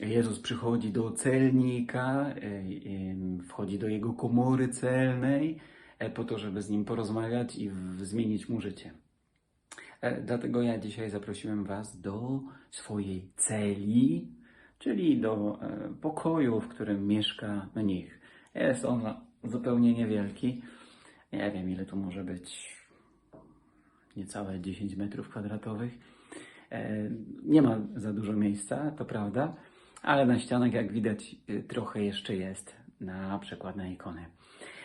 Jezus przychodzi do celnika, e, e, wchodzi do jego komory celnej e, po to, żeby z nim porozmawiać i zmienić mu życie. Dlatego ja dzisiaj zaprosiłem Was do swojej celi, czyli do pokoju, w którym mieszka mnich. Jest on zupełnie niewielki. Nie wiem, ile tu może być. Niecałe 10 metrów kwadratowych. Nie ma za dużo miejsca, to prawda, ale na ścianach, jak widać, e, trochę jeszcze jest, na przykład na ikony.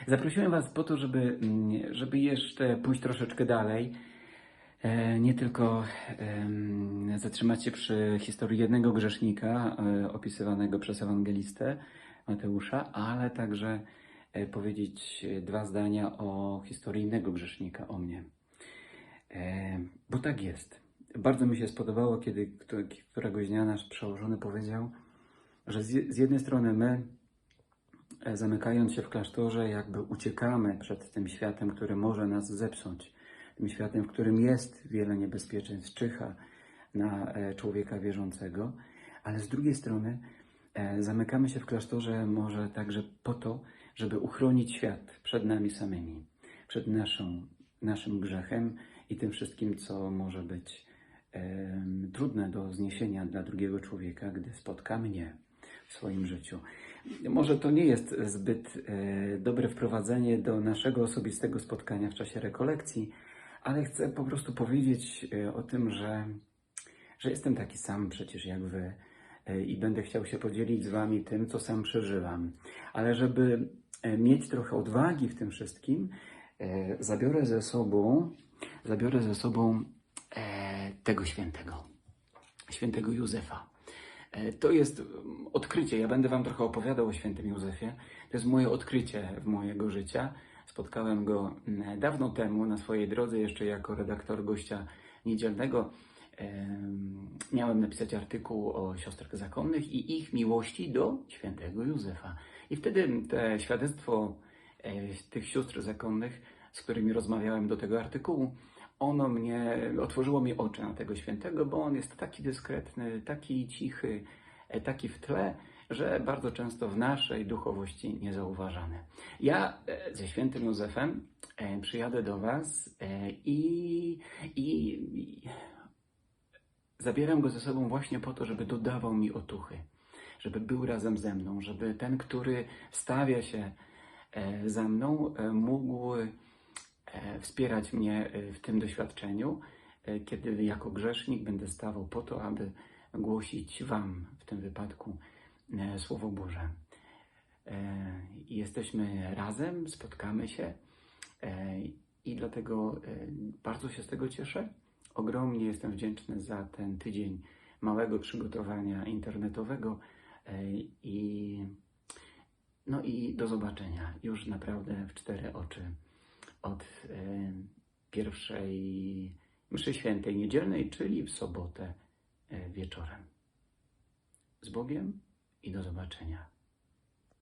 Zaprosiłem Was po to, żeby, mm, żeby jeszcze pójść troszeczkę dalej. E, Nie tylko zatrzymać się przy historii jednego grzesznika e, opisywanego przez ewangelistę Mateusza, ale także e, powiedzieć dwa zdania o historii innego grzesznika, o mnie. Bo tak jest. Bardzo mi się spodobało, kiedy któregoś dnia nasz przełożony powiedział, że z jednej strony my, e, zamykając się w klasztorze, jakby uciekamy przed tym światem, który może nas zepsuć, tym światem, w którym jest wiele niebezpieczeństw, czyha na e, człowieka wierzącego, ale z drugiej strony e, zamykamy się w klasztorze może także po to, żeby uchronić świat przed nami samymi, przed naszą, naszym grzechem i tym wszystkim, co może być trudne do zniesienia dla drugiego człowieka, gdy spotka mnie w swoim życiu. Może to nie jest zbyt e, dobre wprowadzenie do naszego osobistego spotkania w czasie rekolekcji, ale chcę po prostu powiedzieć e, o tym, że, że jestem taki sam przecież jak wy e, i będę chciał się podzielić z wami tym, co sam przeżywam. Ale żeby mieć trochę odwagi w tym wszystkim, zabiorę ze sobą, zabiorę ze sobą tego świętego, świętego Józefa. E, To jest mm, odkrycie. Ja będę Wam trochę opowiadał o świętym Józefie. To jest moje odkrycie w mojego życia. Spotkałem go mm, dawno temu na swojej drodze, jeszcze jako redaktor gościa niedzielnego. Em, Miałem napisać artykuł o siostrach zakonnych i ich miłości do świętego Józefa. I wtedy te świadectwo e, tych sióstr zakonnych, z którymi rozmawiałem do tego artykułu, ono mnie otworzyło mi oczy na tego świętego, bo on jest taki dyskretny, taki cichy, e, taki w tle, że bardzo często w naszej duchowości niezauważany. Ja e, ze świętym Józefem e, przyjadę do Was i, i, i zabieram go ze sobą właśnie po to, żeby dodawał mi otuchy, żeby był razem ze mną, żeby ten, który stawia się za mną, mógł wspierać mnie e, w tym doświadczeniu, e, kiedy jako grzesznik będę stawał po to, aby głosić Wam w tym wypadku e, Słowo Boże. E, Jesteśmy razem, spotkamy się e, i dlatego e, bardzo się z tego cieszę. Ogromnie jestem wdzięczny za ten tydzień małego przygotowania internetowego e, i no i do zobaczenia już naprawdę w cztery oczy od e, pierwszej mszy świętej niedzielnej, czyli w sobotę e, wieczorem. Z Bogiem i do zobaczenia.